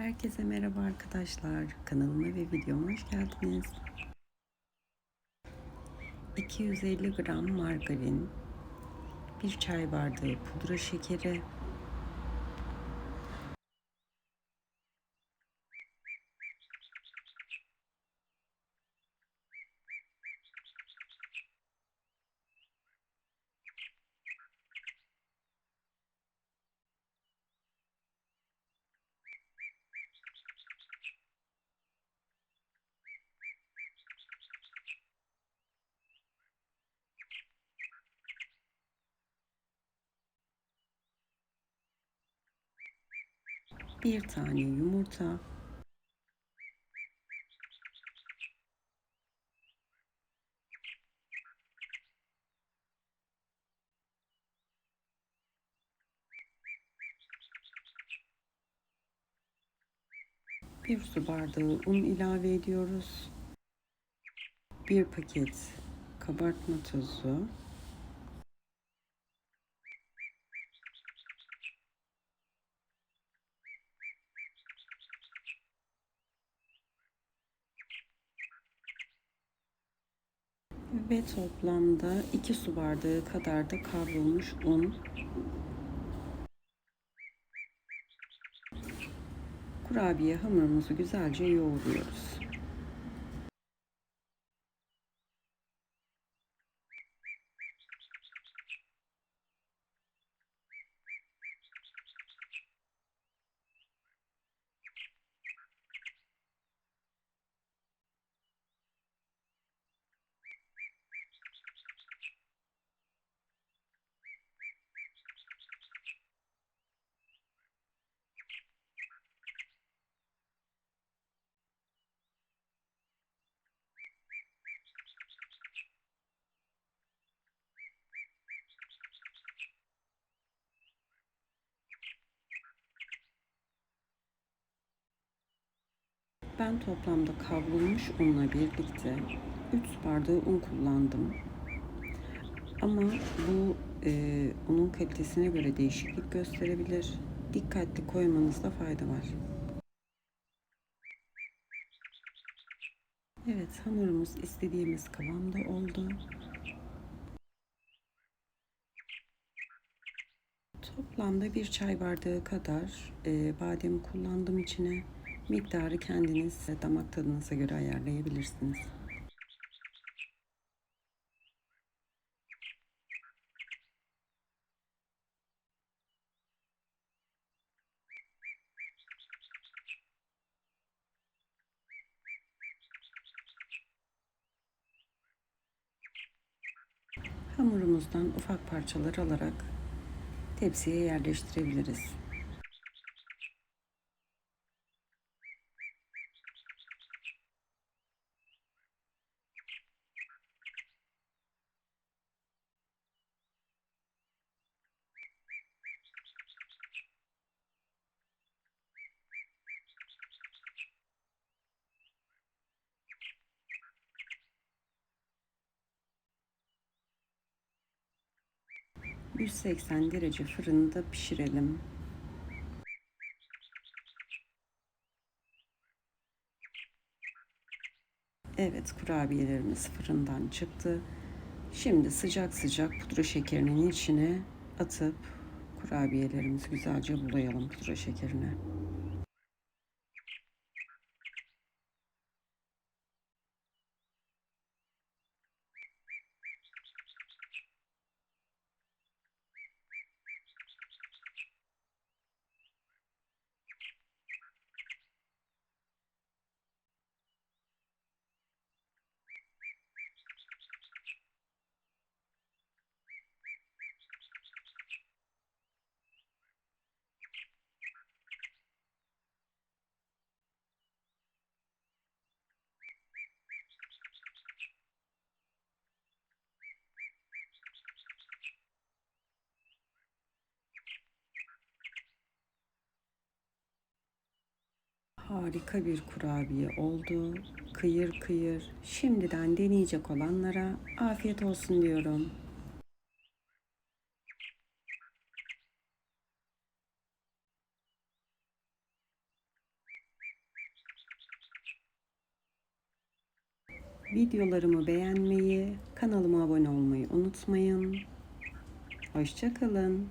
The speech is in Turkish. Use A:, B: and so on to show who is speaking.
A: Herkese merhaba arkadaşlar. Kanalıma ve videoma hoş geldiniz. 250 gram margarin, bir çay bardağı pudra şekeri, bir tane yumurta, bir su bardağı un ilave ediyoruz. Bir paket kabartma tozu, ve toplamda 2 su bardağı kadar da kavrulmuş un. Kurabiye hamurumuzu güzelce yoğuruyoruz. Ben toplamda kavrulmuş unla birlikte 3 su bardağı un kullandım. Ama bu e, unun kalitesine göre değişiklik gösterebilir. Dikkatli koymanızda fayda var. Evet hamurumuz istediğimiz kıvamda oldu. Toplamda bir çay bardağı kadar e, badem kullandım içine. Miktarı kendiniz damak tadınıza göre ayarlayabilirsiniz. Hamurumuzdan ufak parçalar alarak tepsiye yerleştirebiliriz. ...180 derece fırında pişirelim. Evet kurabiyelerimiz fırından çıktı. Şimdi sıcak sıcak pudra şekerinin içine atıp kurabiyelerimizi güzelce bulayalım pudra şekerine. Harika bir kurabiye oldu. Kıyır kıyır. Şimdiden deneyecek olanlara afiyet olsun diyorum. Videolarımı beğenmeyi, kanalıma abone olmayı unutmayın. Hoşçakalın.